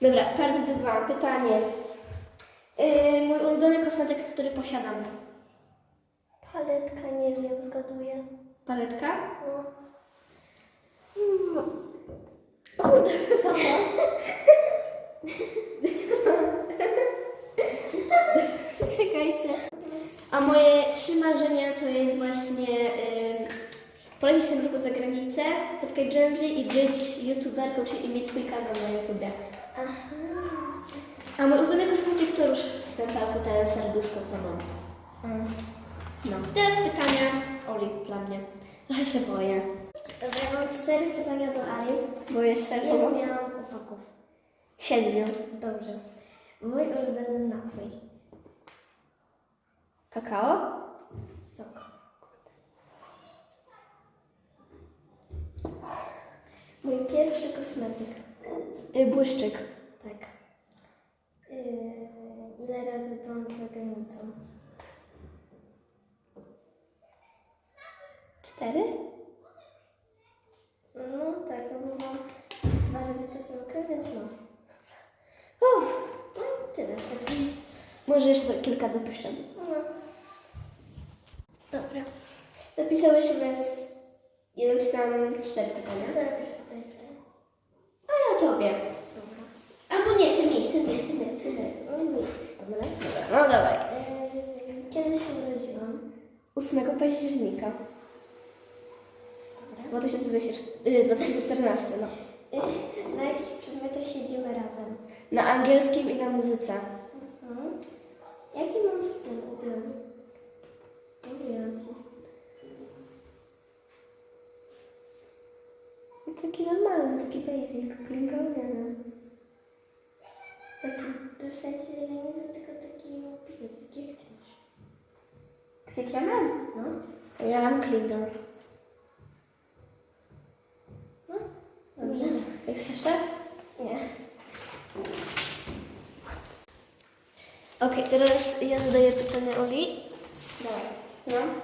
Dobra, part dwa. Pytanie. Yy, mój ulubiony kosmetyk, który posiadam. Paletka, nie wiem, zgaduję. Paletka? No. O kurde. Czekajcie. A moje trzy marzenia to jest właśnie yy, polecieć tym roku za granicę, spotkać Z i być youtuberką, czyli mieć swój kanał na YouTubie. Aha. A mój ulubiony kosmetyk to róż w stempelku, ten serduszko co mam. No. Teraz pytania Oli dla mnie. Trochę się boję. Dobra, mam cztery pytania do Ali. Boję się Ile pomocy. miałam chłopaków? Siedmiu. Dobrze. Mój ulubiony napój. Kakao? Sok. Mój pierwszy kosmetyk. Y, błyszczyk. Tak. Yy, ile razy byłam za granicą? Cztery? No tak, no bo mam dwa razy czasem więc no. Uff, No i tyle. Może jeszcze kilka dopiszę. No. Dobra. Dopisałyśmy z... Ja dopisałam cztery pytania. Co robisz tutaj? tutaj? A ja tobie. Dobra. Albo nie, ty mi, ty mi, ty mi, ty mi. No. Dobra. No dawaj. Yy, kiedy się urodziłam? 8 października Dobra. 2020, y, 2014, no. Yy, na jakich przedmiotach siedzimy razem? Na angielskim i na muzyce. Mhm. Jaki mam styl ubrany? Mówiący. Taki normalny, taki basic, w sensie ja nie wiem tylko taki opisać, taki jak ty masz. Tak jak ja mam. No. Ja mam klinger. No. Dobrze. Jak chcesz jeszcze? Nie. Okej, teraz ja zadaję pytanie Oli. Dawaj. No.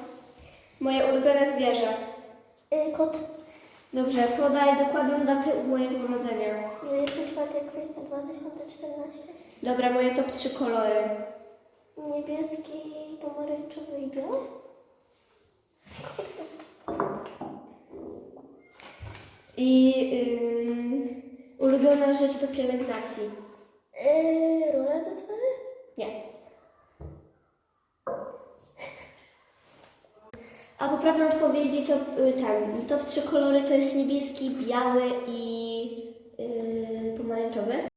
Moje ulubione zwierzę. Yy, kot. Dobrze, podaj dokładną datę mojego urodzenia. 24 kwietnia 2014. Dobra, moje top 3 kolory. Niebieski, pomarańczowy i biały? I ym, ulubiona rzecz do pielęgnacji. Yy, rura do twarzy? Nie. A poprawne odpowiedzi to y, ten. Top 3 kolory to jest niebieski, biały i yy, pomarańczowy.